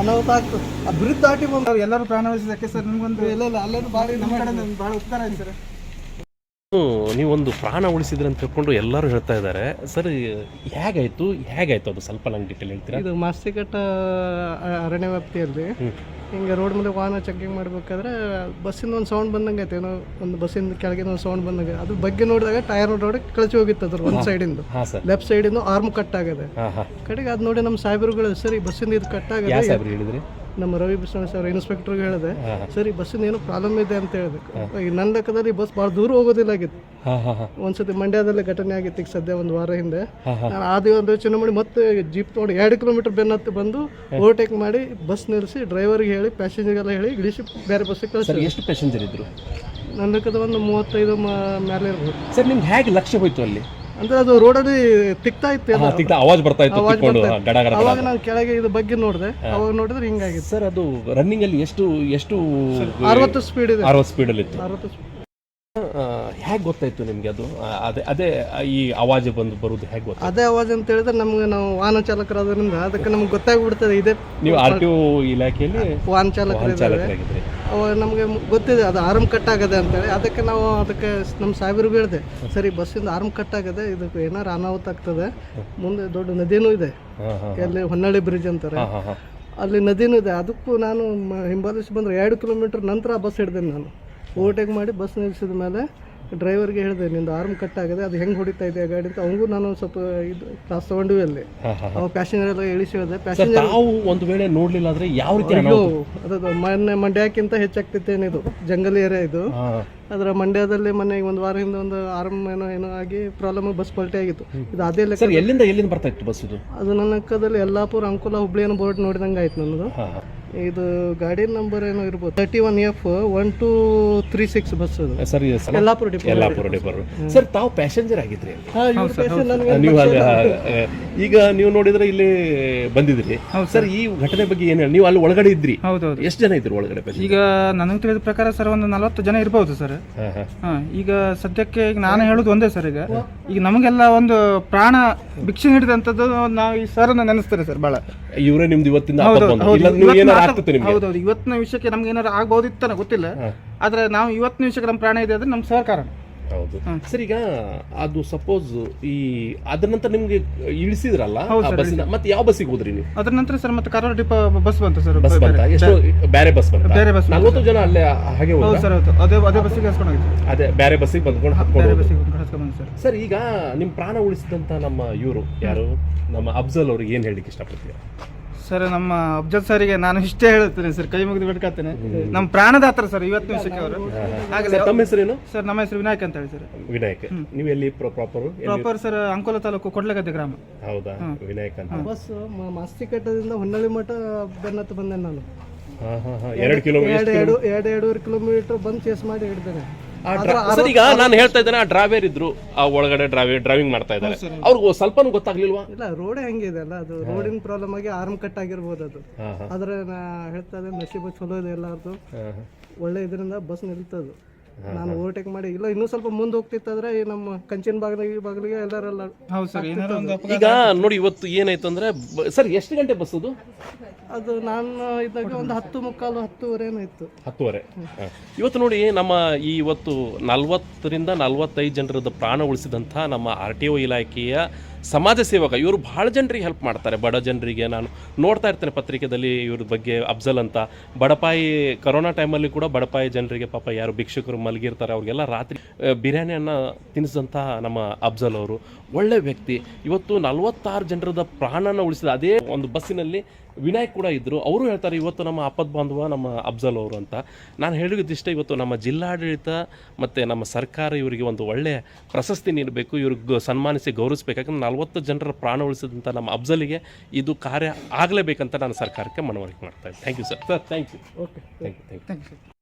ಅನಾಹುತ ಆಗ್ತದೆ. ಆ ಬ್ರಿಡ್ಜ್ ದಾಟಿ ಬಂದು ಎಲ್ಲರೂ ಪ್ರಾಣ ಉಳಿಸಿದಕ್ಕೆ ಸರ್ ನಿಮ್ಗೊಂದು ಇಲ್ಲ ಇಲ್ಲ ಅಲ್ಲೇನು ಭಾರಿ ನಮ್ಮ ಕಡೆ ಭಾಳ ಉಪಕಾರ ಆಯ್ತು ಸರ್. ನೀವೊಂದು ಪ್ರಾಣ ಉಳಿಸಿದ್ರೆ ಅಂತ ತಿಳ್ಕೊಂಡು ಎಲ್ಲರೂ ಹೇಳ್ತಾ ಇದ್ದಾರೆ. ಸರ್ ಹೇಗಾಯ್ತು? ಹೇಗಾಯ್ತು ಅದು? ಸ್ವಲ್ಪ ನಂಗೆ ಡಿಟೇಲ್ ಹೇಳ್ತೀರಾ? ಇದು ಮಾಸ್ತಿಕಟ್ಟ ಅರಣ್ಯ ವ್ಯಾಪ್ತಿಯಲ್ಲಿ ಹಿಂಗೆ ರೋಡ್ ಮೇಲೆ ವಾಹನ ಚೆಕ್ಕಿಂಗ್ ಮಾಡಬೇಕಾದ್ರೆ ಬಸ್ಸಿಂದ ಒಂದು ಸೌಂಡ್ ಬಂದಂಗೆ ಐತೆ ಏನೋ ಒಂದು ಬಸ್ಸಿಂದ ಕೆಳಗಿನ ಒಂದು ಸೌಂಡ್ ಬಂದಂಗೆ. ಅದು ಬಗ್ಗೆ ನೋಡಿದಾಗ ಟೈರ್ ನೋಡಿ ಕಳಚಿ ಹೋಗಿತ್ತು ಅದ್ರ ಒಂದು ಸೈಡಿಂದ ಲೆಫ್ಟ್ ಸೈಡಿಂದ ಆರ್ಮ್ ಕಟ್ ಆಗಿದೆ. ಕಡೆಗೆ ಅದು ನೋಡಿ ನಮ್ಮ ಸಾಹೇಬರುಗಳು ಸರಿ ಬಸ್ಸಿಂದ ಇದು ಕಟ್ ಆಗಿದೆ. ನಮ್ಮ ರವಿ ಬಿಸ್ವಾಮಿ ಸರ್ ಇನ್ಸ್ಪೆಕ್ಟರ್ಗೆ ಹೇಳಿದೆ ಸರಿ ಬಸ್ಸಿಂದ ಏನು ಪ್ರಾಬ್ಲಮ್ ಇದೆ ಅಂತ ಹೇಳಿದೆ. ಈಗ ನನ್ನ ಲೆಕ್ಕದಲ್ಲಿ ಬಸ್ ಭಾಳ ದೂರ ಹೋಗೋದಿಲ್ಲ ಆಗಿತ್ತು. ಒಂದ್ಸತಿ ಮಂಡ್ಯದಲ್ಲಿ ಘಟನೆ ಆಗಿತ್ತು ಈಗ ಸದ್ಯ ಒಂದು ವಾರ ಹಿಂದೆ. ನಾನು ಆದಿ ಒಂದು ಯೋಚನೆ ಮಾಡಿ ಮತ್ತೆ ಜೀಪ್ ತೊಗೊಂಡು ಎರಡು ಕಿಲೋಮೀಟರ್ ಬೆನ್ನತ್ತು ಬಂದು ಓವರ್ಟೇಕ್ ಮಾಡಿ ಬಸ್ ನಿಲ್ಲಿಸಿ ಡ್ರೈವರ್ಗೆ ಹೇಳಿ ಪ್ಯಾಸೆಂಜರ್ಗೆಲ್ಲ ಹೇಳಿ ಇಳಿಸಿ ಬೇರೆ ಬಸ್ಸಿಗೆ ಕಳಿಸಿ ಎಷ್ಟು ಪ್ಯಾಸೆಂಜರ್ ಇದ್ರು? ನನ್ನ ಲೆಕ್ಕದ ಒಂದು ಮೂವತ್ತೈದು ಮೇಲೆ ಇರ್ಬೋದು. ಸರ್ ನಿಮ್ಗೆ ಹೇಗೆ ಲಕ್ಷ್ಯ ಹೋಯ್ತು ಅಲ್ಲಿ? ಅಂದ್ರೆ ಅದು ರೋಡಲ್ಲಿ ತಿಕ್ತಾ ಇತ್ತು. ತಿಕ್ತ ಆವಾಜ್ ಬರ್ತಾ ಇತ್ತು ತಿಕ್ಕೊಂಡು ಗಡ ಗಡ. ಅವಾಗ ನಾನು ಕೆಳಗೆ ಇದು ಬಗ್ಗೆ ನೋಡಿದೆ. ಅವಾಗ ನೋಡಿದ್ರೆ ಹಿಂಗಾಗಿತ್ತು. ಸರ್ ಅದು ರನ್ನಿಂಗ್ ಅಲ್ಲಿ ಎಷ್ಟು ಎಷ್ಟು ಅರವತ್ತು ಸ್ಪೀಡ್ ಇದೆ. ಅರವತ್ತು ಸ್ಪೀಡಲ್ಲಿ ಇತ್ತು. ಅರವತ್ತು ಸ್ಪೀಡ್ ಹೇಗೆ ಗೊತ್ತಾಯ್ತು ನಿಮಗೆ ಅದು? ಅದೇ ಅದೇ ಈ ಅವಾಜ್ ಬಂದು ಬರುದು ಹೇಗೆ ಗೊತ್ತು ಅದೇ ಅವಾಜ್ ಅಂತ ಹೇಳಿದ್ರೆ ನಮ್ಗೆ ನಾವು ವಾಹನ ಚಾಲಕರಾದ್ರಿಂದ ಅದಕ್ಕೆ ನಮ್ಗೆ ಗೊತ್ತಾಗ್ಬಿಡ್ತದೆ ಇದೇ. ನೀವು ಆರ್ ಟಿ ಇಲಾಖೆಯಲ್ಲಿ ವಾಹನ ಚಾಲಕರು ಚಾಲಕರಾಗಿದ್ರಿ ಅವಾಗ ನಮಗೆ ಗೊತ್ತಿದೆ ಅದು ಆರಮ್ ಕಟ್ ಆಗದೆ ಅಂತೇಳಿ. ಅದಕ್ಕೆ ನಾವು ಅದಕ್ಕೆ ನಮ್ಮ ಸಾಹೇಬರಿಗೂ ಹೇಳಿದೆ ಸರಿ ಬಸ್ಸಿಂದ ಆರಮ್ ಕಟ್ ಆಗದೆ ಇದಕ್ಕೆ ಏನಾರು ಅನಾಹುತ ಆಗ್ತದೆ ಮುಂದೆ ದೊಡ್ಡ ನದಿನೂ ಇದೆ. ಅಲ್ಲಿ ಹೊನ್ನಾಳಿ ಹೊನ್ನಳ್ಳಿ ಬ್ರಿಡ್ಜ್ ಅಂತಾರೆ ಅಲ್ಲಿ ನದಿನೂ ಇದೆ. ಅದಕ್ಕೂ ನಾನು ಹಿಂಬಾಲಿಸಿ ಬಂದರೆ ಎರಡು ಕಿಲೋಮೀಟ್ರ್ ನಂತರ ಬಸ್ ಹಿಡ್ದೇನೆ ನಾನು. ಓವರ್ಟೇಕ್ ಮಾಡಿ ಬಸ್ ನಿಲ್ಲಿಸಿದ ಮೇಲೆ ಡ್ರೈವರ್ಗೆ ಹೇಳಿದೆ ನಿಂದು ಆರ್ಮ್ ಕಟ್ ಆಗಿದೆ ಅದು ಹೆಂಗೆ ಹೊಡಿತಾ ಇದೆ ಗಾಡಿ? ಅಂತ. ಅವನಿಗೂ ನಾನು ಸ್ವಲ್ಪ ಇದು ಕ್ಲಾಸ್ ತೊಗೊಂಡಿವಿ ಅಲ್ಲಿ. ಅವ ಪ್ಯಾಸೆಂಜರ್ ಎಲ್ಲ ಇಳಿಸಿ ಹೇಳಿದೆ. ಪ್ಯಾಸೆಂಜರ್ ಒಂದು ವೇಳೆ ನೋಡ್ಲಿಲ್ಲ ಅಂದ್ರೆ ಯಾವ ರೀತಿ ಅಯ್ಯೋ ಅದು ಮೊನ್ನೆ ಮಂಡ್ಯಕ್ಕಿಂತ ಹೆಚ್ಚಾಗ್ತಿತ್ತೇನೆ ಇದು ಜಂಗಲ್ ಏರಿಯಾ ಇದು. ಅದರ ಮಂಡ್ಯದಲ್ಲಿ ಮೊನ್ನೆ ಒಂದು ವಾರ ಹಿಂದೆ ಒಂದು ಆರ್ಮ್ ಏನೋ ಏನೋ ಆಗಿ ಪ್ರಾಬ್ಲಮ್ ಬಸ್ ಪಲ್ಟಿ ಆಗಿತ್ತು. ಇದು ಅದೇ ಲೆಕ್ಕ ಎಲ್ಲಿಂದ ಎಲ್ಲಿಂದ ಬರ್ತಾ ಇತ್ತು ಬಸ್ ಇದು? ಅದು ನನ್ನ ಲೆಕ್ಕದಲ್ಲಿ ಯಲ್ಲಾಪುರ ಅಂಕೋಲ ಹುಬ್ಳಿ ಏನೋ ಬೋರ್ಡ್ ನೋಡಿದಂಗೆ ಆಯ್ತು ನನ್ನದು ಇದು ಗಾಡಿ ನಂಬರ್ ಏನೋ ಇರ್ಬೋದು. Thirty one F one two three six bus ಅದು ಸರಿ ಯಲ್ಲಾಪುರ ಡಿಪೋ ಯಲ್ಲಾಪುರ ಡಿಪೋರು ಸರ್ ತಾವು ಪ್ಯಾಸೆಂಜರ್ ಆಗಿದ್ರಿ? ನೀವು ಈಗ ನೀವು ನೋಡಿದ್ರೆ ಇಲ್ಲಿ ಬಂದಿದ್ರಿ. ಸರ್ ಈ ಘಟನೆ ಬಗ್ಗೆ ಏನು ಹೇಳಿ? ನೀವು ಅಲ್ಲಿ ಒಳಗಡೆ ಇದ್ರಿ. ಹೌದೌದು ಎಷ್ಟು ಜನ ಇದ್ರು ಒಳಗಡೆ ಈಗ ನನಗೆ ತಿಳಿದ ಪ್ರಕಾರ ಸರ್ ಒಂದು ನಲವತ್ತು ಜನ ಇರ್ಬೋದು ಸರ್. ಹಾಂ ಹಾಂ. ಹಾಂ ಈಗ ಸದ್ಯಕ್ಕೆ ಈಗ ನಾನು ಹೇಳೋದು ಒಂದೇ ಸರ್ ಈಗ. ಈಗ ನಮಗೆಲ್ಲ ಒಂದು ಪ್ರಾಣ ಭಿಕ್ಷೆ ನೀಡಿದಂಥದ್ದು ನಾವು ಈ ಸರ್ ನೆನೆಸ್ತಾರೆ ಸರ್ ಭಾಳ ಇವರೇ ನಿಮ್ದು ಇವತ್ತಿಂದ ಇವತ್ತಿನ ಹೌದೌದು. ವಿಷಯಕ್ಕೆ ನಮ್ಗೆ ಏನಾರು ಆಗ್ಬೋದಿತ್ತ ಗೊತ್ತಿಲ್ಲ. ಆದ್ರೆ ನಾವು ಇವತ್ತಿನ ವಿಷಯಕ್ಕೆ ನಮ್ಮ ಪ್ರಾಣ ಇದೆ ಅಂದ್ರೆ ನಮ್ಮ ಸರ್ ಕಾರಣ ಹೌದು. ಸರ್ ಈಗ ಅದು ಸಪೋಸ್ ಈ ಅದ್ರ ನಂತರ ನಿಮ್ಗೆ ಇಳಿಸಿದ್ರಲ್ಲ ಆ ಬಸ್ಸಿನ ಮತ್ತೆ ಯಾವ ಬಸ್ಸಿಗೆ ಹೋದ್ರಿ ನೀವು? ಅದ್ರ ನಂತರ ಸರ್ ಮತ್ತೆ ಕಾರವಾರ ಡಿಪ ಬಸ್ ಬಂತು ಸರ್ ಬಸ್ ಬಂತ? ಎಷ್ಟು ಬೇರೆ ಬಸ್ ಬಂತ? ಬೇರೆ ಬಸ್ ನಲ್ವತ್ತು ಜನ ಅಲ್ಲೇ ಹಾಗೆ ಹೌದು ಹೋದ್ರ ಸರ್ ಹೌದು. ಅದೇ ಅದೇ ಬಸ್ಸಿಗೆ ಹಸ್ಕೊಂಡು ಅದೇ ಬೇರೆ ಬಸ್ಸಿಗೆ ಬಂದ್ಕೊಂಡು ಹತ್ಕೊಂಡು ಬೇರೆ ಹೋದ್ರು. ಬಸ್ಸಿಗೆ ಹಸ್ಕೊಂಡು ಬಂದು ಸರ್. ಸರ್ ಈಗ ನಿಮ್ ಪ್ರಾಣ ಉಳಿಸಿದಂತ ನಮ್ಮ ಇವರು ಯಾರು? ನಮ್ಮ ಅಫ್ಜಲ್ ಅವ್ರಿಗೆ ಏನ್ ಹೇಳಲಿಕ್ಕೆ ಇಷ್ಟಪಡ್ತೀರಾ? ಸರ್ ನಮ್ಮ ಅಬ್ಜಲ್ ಸರಿಗೆ ನಾನು ಇಷ್ಟೇ ಹೇಳ್ತೇನೆ ಸರ್ ಕೈ ಮುಗಿದು ಬಿಡ್ಕತ್ತೇನೆ ನಮ್ಮ ಪ್ರಾಣದಾತ್ರ ಸರ್ ಇವತ್ತು ನಿಮಿಷಕ್ಕೆ ಅವರು ಹಾಗಾದ್ರೆ ಸರ್ ತಮ್ಮ ಹೆಸರೇನು? ಸರ್ ನಮ್ಮ ಹೆಸರು ವಿನಾಯಕ್ ಅಂತ ಹೇಳಿ ಸರ್. ವಿನಾಯಕ್. ನೀವು ಎಲ್ಲಿ ಪ್ರಾಪರ್ ಪ್ರಾಪರ್ ಸರ್ ಅಂಕೋಲ ತಾಲೂಕು ಕೊಡ್ಲಗದ್ದೆ ಗ್ರಾಮ. ಹೌದಾ? ವಿನಾಯಕ್ ಅಂತ. ಬಸ್ ಮಾಸ್ತಿ ಮಾಸ್ತಿಕಟ್ಟದಿಂದ ಹೊನ್ನಳ್ಳಿ ಮಠ ಬೆನ್ನತ್ತು ಬಂದೆ ನಾನು. ಹಾ ಹಾ ಹಾ. ಎರಡು ಕಿಲೋಮೀಟರ್ ಎರಡು ಎರಡು ಎರಡು ಎರಡೂವರೆ ಕಿಲೋಮೀಟರ್ ಬಂದು ಚೇಸ್ ಮಾಡಿ ಹಿಡ್ದೇನೆ. ಸರ್ ಈಗ ನಾನು ಹೇಳ್ತಾ ಇದ್ದೇನೆ ಆ ಡ್ರೈವರ್ ಇದ್ರು ಆ ಒಳಗಡೆ ಡ್ರಾವೆ ಡ್ರೈವಿಂಗ್ ಮಾಡ್ತಾ ಇದ್ದಾರೆ. ಅವ್ರಿಗೆ ಸ್ವಲ್ಪನೂ ಗೊತ್ತಾಗ್ಲಿಲ್ವಾ? ಇಲ್ಲ ರೋಡೇ ಇದೆ ಅಲ್ಲ ಅದು ರೋಡಿನ ಪ್ರಾಬ್ಲಮ್ ಆಗಿ ಆರ್ಮ್ ಕಟ್ ಆಗಿರ್ಬೋದು ಅದು. ಆದ್ರೆ ನಾ ಹೇಳ್ತಾ ಇದ್ದೆ ನಸೀಬ ಚಲೋ ಇದೆ ಎಲ್ಲಾರ್ದು. ಒಳ್ಳೆ ಇದರಿಂದ ಬಸ್ ನಿಲ್ತದು ನಾನು ಓವರ್ಟೇಕ್ ಮಾಡಿ ಇಲ್ಲ ಇನ್ನೂ ಸ್ವಲ್ಪ ಮುಂದೆ ಹೋಗ್ತಿತ್ತಂದ್ರೆ ಈ ನಮ್ಮ ಕಂಚಿನ ಬಾಗಿಲಿಗೆ ಈ ಬಾಗಿಲಿಗೆ ಎಲ್ಲರೆಲ್ಲ ಹೌದು ಸರ್ ಏನಾದ್ರು ಒಂದು ಅಪಘಾತ ಈಗ ನೋಡಿ ಇವತ್ತು ಏನಾಯ್ತು ಅಂದ್ರೆ ಬ- ಸರ್ ಎಷ್ಟು ಗಂಟೆ ಬಸ್ ಅದು? ಅದು ನಾನು ಇದ್ದಾಗ ಒಂದು ಹತ್ತು ಮುಕ್ಕಾಲು ಹತ್ತುವರೆ ಏನೋ ಇತ್ತು. ಹತ್ತುವರೆ. ಹಾ. ಇವತ್ತು ನೋಡಿ ನಮ್ಮ ಈ ಇವತ್ತು ನಲ್ವತ್ತರಿಂದ ನಲ್ವತ್ತೈದು ಜನರದ ಪ್ರಾಣ ಉಳಿಸಿದಂಥ ನಮ್ಮ ಆರ್ ಟಿ ಒ ಇಲಾಖೆಯ ಸಮಾಜ ಸೇವಕ, ಇವರು ಭಾಳ ಜನರಿಗೆ ಹೆಲ್ಪ್ ಮಾಡ್ತಾರೆ. ಬಡ ಜನರಿಗೆ ನಾನು ನೋಡ್ತಾ ಇರ್ತೇನೆ ಪತ್ರಿಕೆದಲ್ಲಿ ಇವ್ರ ಬಗ್ಗೆ ಅಫ್ಜಲ್ ಅಂತ. ಬಡಪಾಯಿ ಕೊರೋನಾ ಟೈಮಲ್ಲಿ ಕೂಡ ಬಡಪಾಯಿ ಜನರಿಗೆ ಪಾಪ ಯಾರು ಭಿಕ್ಷುಕರು ಮಲಗಿರ್ತಾರೆ, ಅವ್ರಿಗೆಲ್ಲ ರಾತ್ರಿ ಬಿರಿಯಾನಿಯನ್ನು ತಿನ್ನಿಸಿದಂಥ ನಮ್ಮ ಅಫ್ಜಲ್ ಅವರು. ಒಳ್ಳೆ ವ್ಯಕ್ತಿ. ಇವತ್ತು ನಲವತ್ತಾರು ಜನರದ ಪ್ರಾಣನ ಉಳಿಸಿದ ಅದೇ ಒಂದು ಬಸ್ಸಿನಲ್ಲಿ ವಿನಾಯಕ್ ಕೂಡ ಇದ್ದರು ಅವರು ಹೇಳ್ತಾರೆ ಇವತ್ತು ನಮ್ಮ ಅಪ್ಪದ ಬಾಂಧವ ನಮ್ಮ ಅಫ್ಜಲ್ ಅವರು ಅಂತ. ನಾನು ಹೇಳಿದಿಷ್ಟ ಇವತ್ತು ನಮ್ಮ ಜಿಲ್ಲಾಡಳಿತ ಮತ್ತು ನಮ್ಮ ಸರ್ಕಾರ ಇವರಿಗೆ ಒಂದು ಒಳ್ಳೆಯ ಪ್ರಶಸ್ತಿ ನೀಡಬೇಕು. ಇವ್ರಿಗೆ ಸನ್ಮಾನಿಸಿ ಗೌರವಿಸಬೇಕು. ಯಾಕಂದ್ರೆ ನಲವತ್ತು ಜನರ ಪ್ರಾಣ ಉಳಿಸಿದಂಥ ನಮ್ಮ ಅಫ್ಜಲಿಗೆ ಇದು ಕಾರ್ಯ ಆಗಲೇಬೇಕಂತ ನಾನು ಸರ್ಕಾರಕ್ಕೆ ಮನವರಿಕೆ ಮಾಡ್ತಾ ಇದ್ದೀನಿ. Thank you sir sir thank you okay thank you thank you.